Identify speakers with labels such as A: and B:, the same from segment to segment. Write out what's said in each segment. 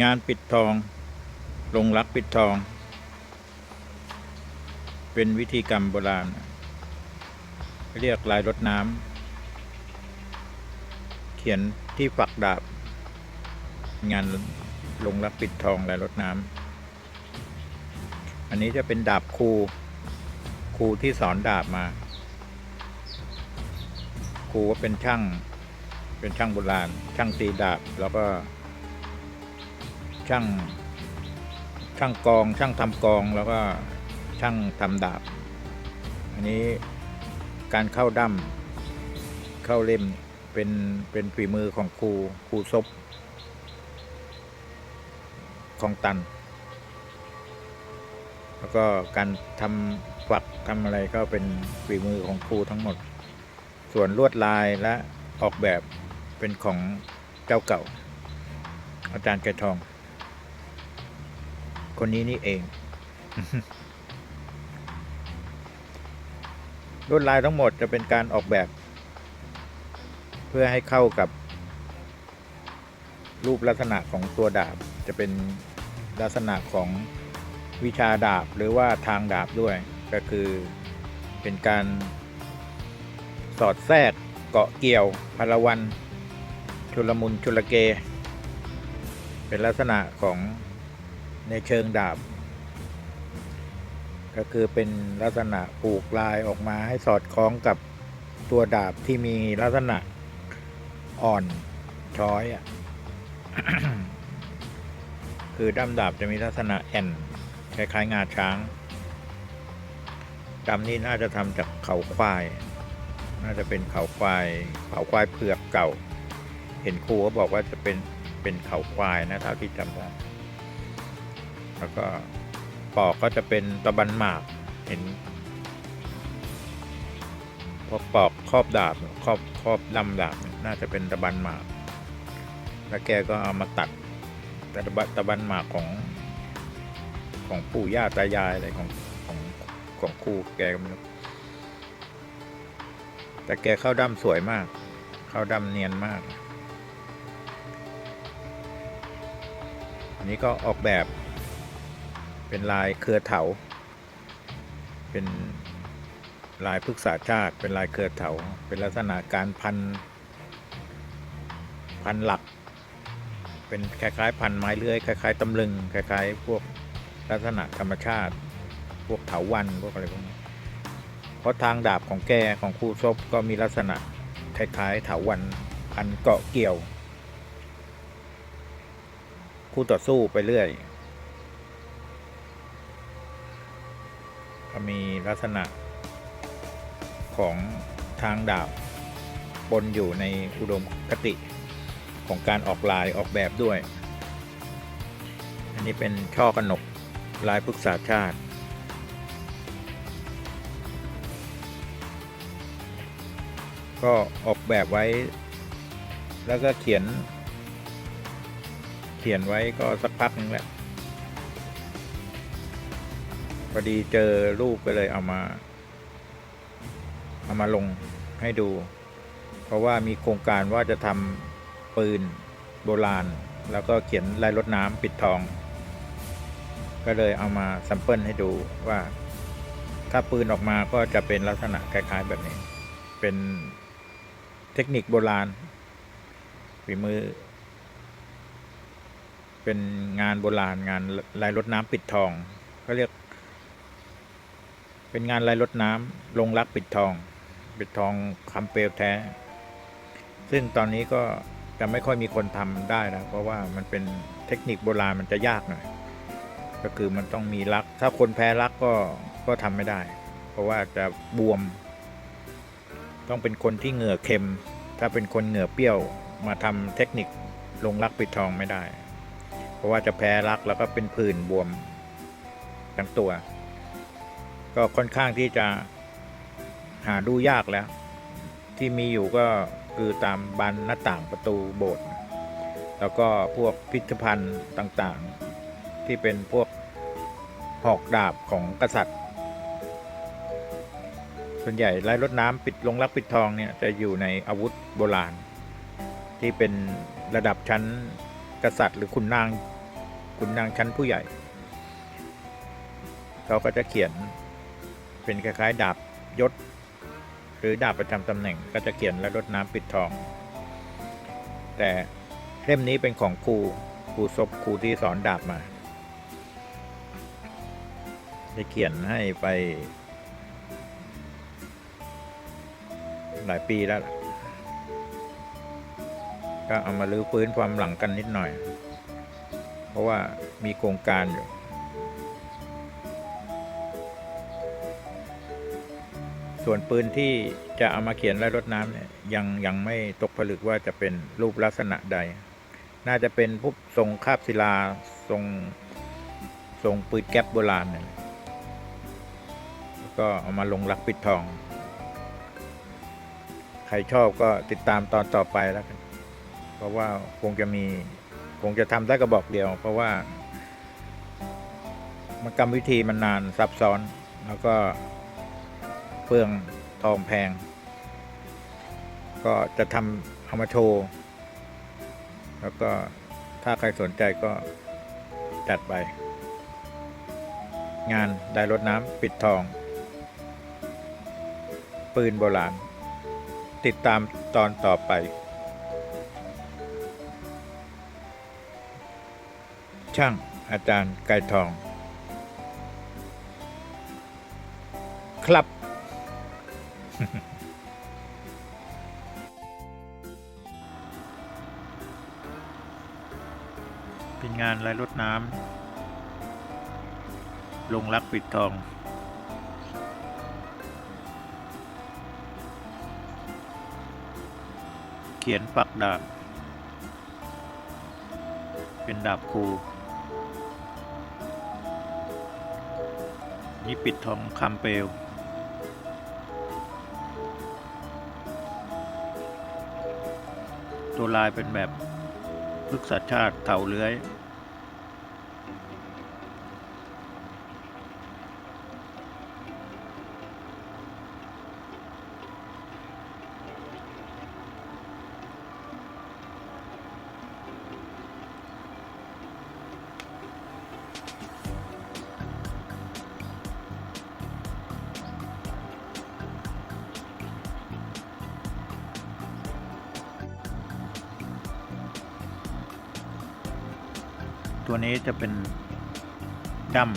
A: งานปิดทอง ลงรักปิดทอง เป็นวิธีกรรมโบราณ เรียกลายรดน้ำเขียนที่ฝักดาบ งานลงรักปิดทองลายรดน้ำอันนี้จะเป็นดาบครูครูที่สอนดาบมาครูก็เป็นช่าง เป็นช่างโบราณ ช่างตีดาบ แล้วก็ ช่างช่างกอง ช่างทำกองแล้วก็ช่างทำดาบ อันนี้การเข้าดั้มเข้าเล่มเป็นเป็นฝีมือของครูครูซบของตัน แล้วก็การทำฝักทำอะไรก็เป็นฝีมือของครูทั้งหมด ส่วนลวดลายและออกแบบเป็นของเจ้าเก่า อาจารย์แกทอง คนนี้นี่เอง ลวดลายทั้งหมดจะเป็นการออกแบบ เพื่อให้เข้ากับ รูปลักษณะของตัวดาบ จะเป็นลักษณะของวิชาดาบหรือว่าทางดาบด้วย ก็คือเป็นการสอดแทรกเกาะเกี่ยวพลวัน ชุลมุนชุลเก เป็นลักษณะของ ในเชิงดาบ ก็คือเป็นลักษณะปลูกลายออกมาให้สอดคล้องกับตัวดาบที่มีลักษณะอ่อนช้อยอะคือด้ามดาบจะมีลักษณะแอนคล้ายๆงาช้างดำนี่น่าจะทำจากเขาควาย น่าจะเป็นเขาควาย เขาควายเผือกเก่า เห็นครูเขาบอกว่าจะเป็นเป็นเขาควายนะเท่าที่จำได้ แล้วก็ปอกก็จะเป็นตะบันหมากเห็นพอปอกครอบดาบครอบครอบลำดาบน่าจะเป็นตะบันหมาก แล้วแกก็เอามาตัดแต่ตะบันตะบันหมากของของปู่ย่าตายายอะไรของของของครูแกก็ไม่รู้แต่แกเข้าด้ำสวยมาก เข้าด้ำเนียนมาก อันนี้ก็ออกแบบ เป็นลายเครือเถา เป็นลายพฤกษาชาติ เป็นลายเครือเถา เป็นลักษณะการพัน พันหลัก เป็นคล้ายๆ พันไม้เลื้อยคล้ายๆตำลึงคล้ายๆ พวกลักษณะธรรมชาติ พวกเถาวันพวกอะไรพวกนี้เพราะทางดาบของแกของครูซบก็มีลักษณะคล้ายๆเถาวันพันเกาะเกี่ยว คู่ต่อสู้ไปเรื่อย ก็มี ลักษณะของทางดาบปนอยู่ในอุดมคติของการออกลายออกแบบด้วย อันนี้เป็นช่อกระหนกลายพฤกษาชาติ ก็ออกแบบไว้ แล้วก็เขียน เขียนไว้ก็สักพักนึงแหละ พอดีเจอรูปก็เลยเอามา เอามาลงให้ดู เพราะว่ามีโครงการว่าจะทำปืนโบราณ แล้วก็เขียนลายรถน้ำปิดทอง ก็เลยเอามาสัมเปิลให้ดูว่า ถ้าปืนออกมาก็จะเป็นลักษณะคล้ายๆแบบนี้ เป็นเทคนิคโบราณฝีมือ เป็นงานโบราณงานลายรถน้ำปิดทองก็เรียก เป็นงานลายรถน้ำลงรักปิดทอง ปิดทองคำเปลวแท้ ซึ่งตอนนี้ก็จะไม่ค่อยมีคนทำได้แล้วเพราะว่ามันเป็นเทคนิคโบราณมันจะยากหน่อยก็คือมันต้องมีรัก ถ้าคนแพ้รักก็ก็ทำไม่ได้ เพราะว่าจะบวม ต้องเป็นคนที่เหงื่อเค็ม ถ้าเป็นคนเหงื่อเปรี้ยวมาทำเทคนิคลงรักปิดทองไม่ได้ เพราะว่าจะแพ้รักแล้วก็เป็นผื่นบวมทั้งตัว ก็ค่อนข้างที่จะหาดูยากแล้ว ที่มีอยู่ก็คือตามบานหน้าต่างประตูโบสถ์แล้วก็พวกพิพิธภัณฑ์ต่างๆ ที่เป็นพวกหอกดาบของกษัตริย์ ส่วนใหญ่ลายรถน้ำปิดลงรักปิดทองเนี่ยจะอยู่ในอาวุธโบราณ ที่เป็นระดับชั้นกษัตริย์ หรือขุนนางขุนนางชั้นผู้ใหญ่ เขาก็จะเขียน เป็นคล้ายๆดาบยศ หรือดาบประจำตำแหน่งก็จะเขียนและรดน้ำปิดทอง แต่เล่มนี้เป็นของครูครูศพครูที่สอนดาบมาได้เขียนให้ไป หลายปีแล้ว ก็เอามาลื้อฟื้นความหลังกันนิดหน่อย เพราะว่ามีโครงการอยู่ ส่วนปืนที่จะเอามาเขียนและรดน้ำเนี่ยยังยังไม่ตกผลึกว่าจะเป็นรูปลักษณะใด น่าจะเป็นพวกทรงคาบศิลาทรงทรงปืนแก๊ปโบราณเนี่ยก็เอามาลงรักปิดทอง ใครชอบก็ติดตามตอนต่อไปแล้วกันเพราะว่าคงจะมีคงจะทำได้กระบอกเดียว เพราะว่า มันกรรมวิธีมันนานซับซ้อนแล้วก็ เปลืองทองแพง ก็จะทำเอามาโชว์ แล้วก็ถ้าใครสนใจก็จัดไป งานได้รดน้ำปิดทอง ปืนโบราณ ติดตามตอนต่อไป ช่างอาจารย์ไก่ทอง ครับ เป็นงานลายรถน้ำลงรักปิดทอง เขียนปักดาบ เป็นดาบคู นี่ปิดทองคำเปลว ตัวลายเป็นแบบพฤกษชาติเต่าเลื้อย ตัวนี้จะเป็นดั้ม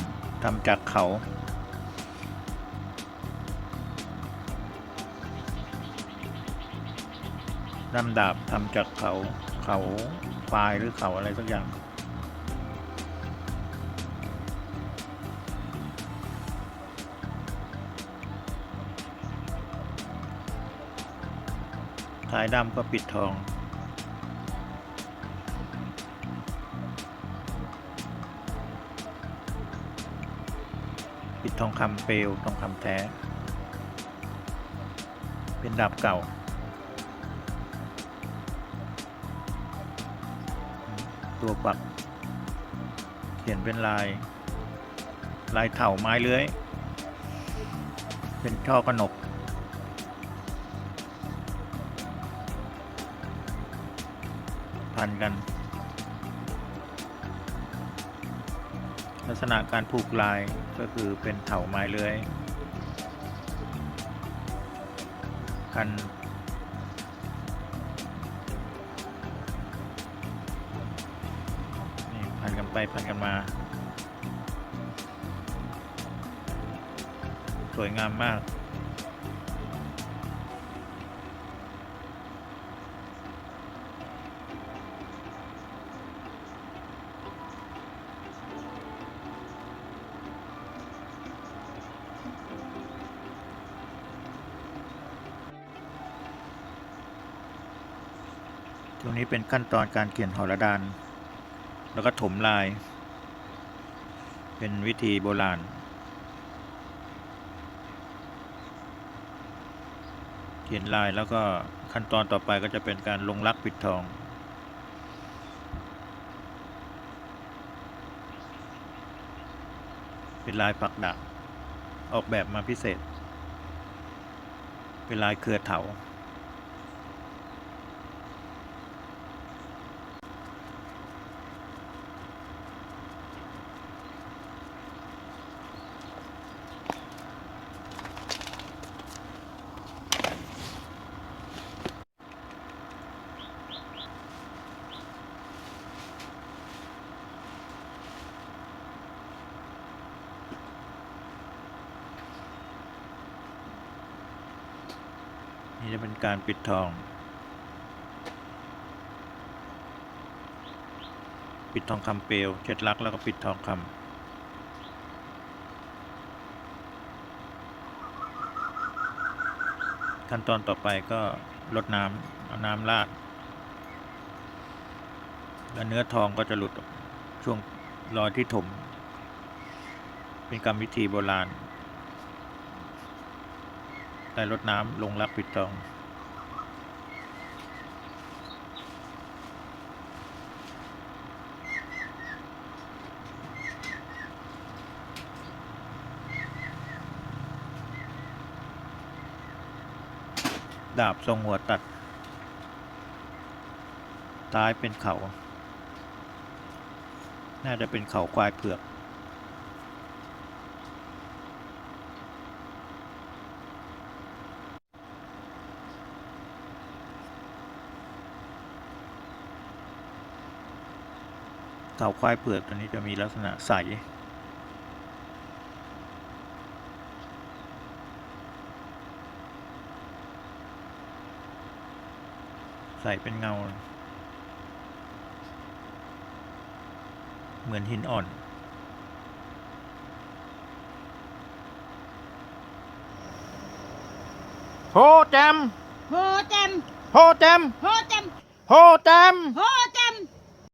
A: ทำจากเขา ดั้มดาบทำจากเขาเขาปลายหรือเขาอะไรสักอย่างท้ายด้มก็ปิดทอง ปิดทองคำเปลวทองคำแท้ เป็นดาบเก่า ตัวปัก เขียนเป็นลาย ลายเถาไม้เลื้อย เป็นช่อกระหนกพันกัน ลักษณะการผูกลายก็คือเป็นเถาไม้เลื้อยพันนี่พันกันไปพันกันมา สวยงามมาก ตรงนี้เป็นขั้นตอนการเขียนหอระดาน แล้วก็ถมลาย เป็นวิธีโบราณ เขียนลายแล้วก็ขั้นตอนต่อไปก็จะเป็นการลงลักปิดทองเป็นลายปักดาบออกแบบมาพิเศษ เป็นลายเครือเถา นี่จะเป็นการปิดทอง ปิดทองคำเปลวเช็ดลักแล้วก็ปิดทองคำขั้นตอนต่อไปก็ลดน้ำเอาน้ำราดแล้วเนื้อทองก็จะหลุดช่วงรอยที่ถม เป็นกรรมวิธีโบราณ ได้ลดน้ำลงรักปิดทอง ดาบทรงหัวตัด ท้ายเป็นเขา น่าจะเป็นเขาควายเผือก เขาควายเผือกตัวนี้จะมีลักษณะใส ใสเป็นเงา เหมือนหินอ่อนโฮแจม
B: โฮเจม
A: โฮแจม
B: โฮเจม
A: โฮแจม
B: โฮเจ